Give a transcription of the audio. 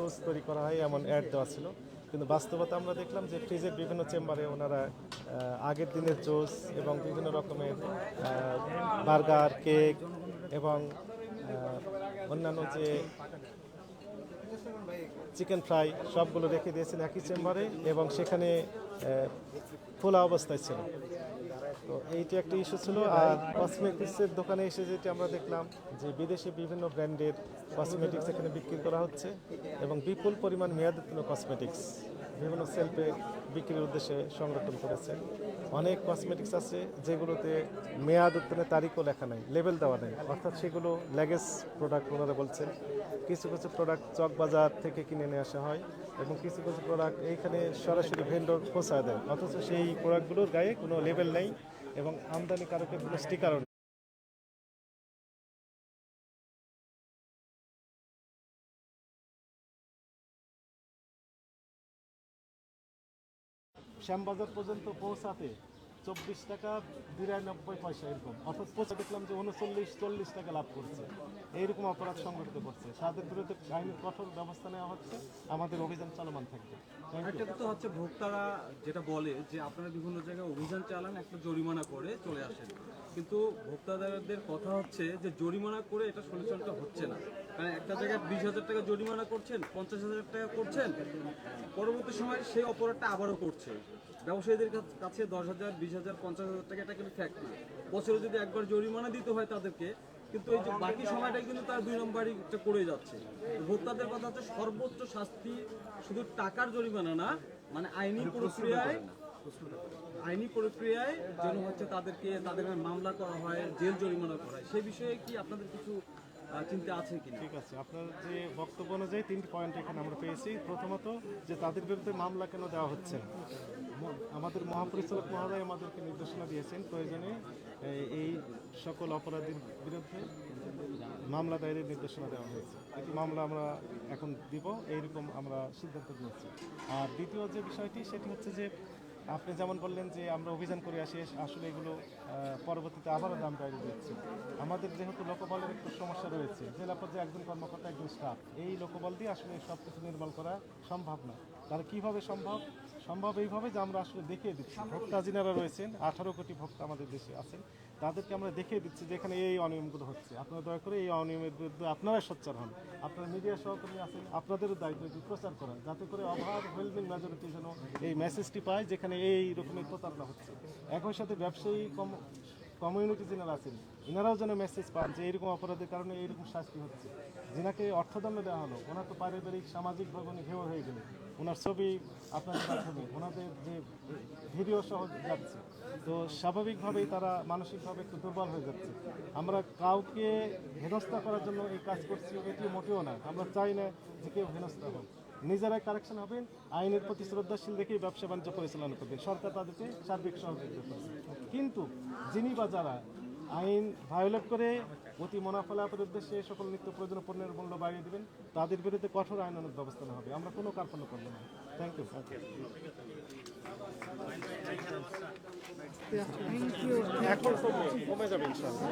Shows তৈরি করা হয়, এমন অ্যাড দেওয়া ছিল। কিন্তু বাস্তবতা আমরা দেখলাম যে ফ্রিজের বিভিন্ন চেম্বারে ওনারা আগের দিনের জুস এবং বিভিন্ন রকমের বার্গার কেক এবং অন্যান্য যে চিকেন ফ্রাই সবগুলো রেখে দিয়েছেন একই চেম্বারে এবং সেখানে খোলা অবস্থায় ছিল। তো এইটি একটা ইস্যু ছিল। আর কসমেটিক্সের দোকানে এসে যেটি আমরা দেখলাম যে বিদেশে বিভিন্ন ব্র্যান্ডের কসমেটিক্স এখানে বিক্রি করা হচ্ছে এবং বিপুল পরিমাণ মেয়াদোত্তীর্ণ কসমেটিক্স বিভিন্ন সেলফে বিক্রির উদ্দেশ্যে সংরক্ষণ করেছে। অনেক কসমেটিক্স আছে যেগুলোতে মেয়াদ উত্তীর্ণের তারিখও লেখা নাই লেবেল দেওয়া নেই, অর্থাৎ সেগুলো ল্যাগেজ প্রোডাক্ট ওনারা বলছেন। কিছু কিছু প্রোডাক্ট চক বাজার থেকে কিনে নিয়ে আসা হয়। এবং কিছু কিছু প্রোডাক্ট এইখানে সরাসরি ভেন্ডর পৌঁছায় দেয়। অথচ সেই প্রোডাক্টগুলোর গায়ে কোনো লেবেল নেই এবং আমদানি কারকের কোনো স্টিকারও শ্যামবাজার পর্যন্ত পৌঁছাতে চব্বিশ টাকা, বিরানব্বই পয়সা এরকম। অর্থাৎ পৌঁছে দেখলাম যে উনচল্লিশ, চল্লিশ টাকা লাভ করছে। এইরকম অপরাধ সংগঠিত করছে। তাদের বিরুদ্ধে আইনের কঠোর ব্যবস্থা নেওয়া হচ্ছে। আমাদের অভিযান চলমান থাকবে। তো হচ্ছে, ভোক্তারা যেটা বলে যে আপনারা বিভিন্ন জায়গায় অভিযান চালান, একটা জরিমানা করে চলে আসেন। কিন্তু ভোক্তাদের কথা হচ্ছে যে জরিমানা করে এটা সলিউশনটা হচ্ছে না। কারণ একটা জায়গায় বিশ হাজার টাকা জরিমানা করছেন, পঞ্চাশ হাজার টাকা করছেন, পরবর্তী সময় সেই অপরাধটা আবারও করছে। ব্যবসায়ীদের কাছে দশ হাজার বিশ হাজার পঞ্চাশ হাজার টাকা এটা কিন্তু ফ্যাক্ট না। বছরে যদি একবার জরিমানা দিতে হয় তাদেরকে কিন্তু এই যে বাকি সময়টাই কিন্তু তার দুই নম্বরই করে যাচ্ছে। ভোক্তাদের কথা হচ্ছে সর্বোচ্চ শাস্তি শুধু টাকার জরিমানা না মানে আইনি প্রক্রিয়ায় আইনি প্রক্রিয়ায় যেন হচ্ছে তাদেরকে তাদের মামলা করা হয় জেল জরিমানা করা হয়। সেই বিষয়ে কি আপনাদের কিছু চিন্তা আছে কিনা? ঠিক আছে, আপনার যে বক্তব্য অনুযায়ী তিনটি পয়েন্ট এখানে আমরা পেয়েছি। প্রথমত যে তাদের বিরুদ্ধে মামলা কেন দেওয়া হচ্ছে না? আমাদের মহাপরিচালক মহোদয় আমাদেরকে নির্দেশনা দিয়েছেন, প্রয়োজনে এই সকল অপরাধীর বিরুদ্ধে মামলা দায়েরের নির্দেশনা দেওয়া হয়েছে। একটি মামলা আমরা এখন দিব, এইরকম আমরা সিদ্ধান্ত নিয়েছি। আর দ্বিতীয় যে বিষয়টি, সেটি হচ্ছে যে আপনি যেমন বললেন যে আমরা অভিযান করে আসি, আসলে এগুলো পরবর্তীতে আবারও দাম বাইরে দিচ্ছে। আমাদের যেহেতু লোকবলের একটু সমস্যা রয়েছে, জেলা পর্যায়ে একজন কর্মকর্তা, একজন স্টাফ এই লোকবল দিয়ে আসলে সব কিছু নির্মাণ করা সম্ভব না তাহলে কীভাবে সম্ভব? সম্ভব এইভাবে যে আমরা আসলে দেখিয়ে দিচ্ছি। ভোক্তা যিনারা রয়েছেন, আঠারো কোটি ভোক্তা আমাদের দেশে আছেন, তাদেরকে আমরা দেখিয়ে দিচ্ছি যে এখানে এই অনিয়মগুলো হচ্ছে। আপনারা দয়া করে এই অনিয়মের বিরুদ্ধে আপনারা সোচ্চার হন। আপনারা মিডিয়া সহকর্মী আছেন, আপনাদেরও দায়িত্ব প্রচার করা যাতে করে অভাব ওয়েলবিং মেজরিটি যেন এই মেসেজটি পায় যেখানে এই রকমের প্রতারণা হচ্ছে। একই সাথে ব্যবসায়ী কম কমিউনিটি যিনারা আছেন এনারাও যেন মেসেজ পান যে এইরকম অপরাধের কারণে এইরকম শাস্তি হচ্ছে। যিনাকে অর্থদণ্ড দেওয়া হলো, ওনার তো পারিবারিক সামাজিকভাবে উনি ঘেউ হয়ে গেলেন ওনার ছবি আপনাদের মাধ্যমে, ওনাদের যে ভিডিও সহ যাচ্ছে। তো স্বাভাবিকভাবেই তারা মানসিকভাবে একটু দুর্বল হয়ে যাচ্ছে। আমরা কাউকে হেনস্থা করার জন্য এই কাজ করছি, এটি মোটেও না। আমরা চাই না যে কেউ হেনস্থা হোক। নিজেরাই কারেকশন হবেন আইনের প্রতি শ্রদ্ধাশীল রেখেই ব্যবসা বাণিজ্য পরিচালনা করবে সরকার তাদেরকে সার্বিক সহযোগিতা করবে কিন্তু যিনি বা যারা আইন ভায়োলেট করে অতি মুনাফা লাভের উদ্দেশ্যে সকল নিত্য প্রয়োজনীয় পণ্যের মূল্য বাড়িয়ে দেবেন তাদের বিরুদ্ধে কঠোর আইনানুগ ব্যবস্থা হবে। আমরা কোনো কার্পণ্য করব না। থ্যাংক ইউ এখন কমে কমে যাবে ইনশাআল্লাহ।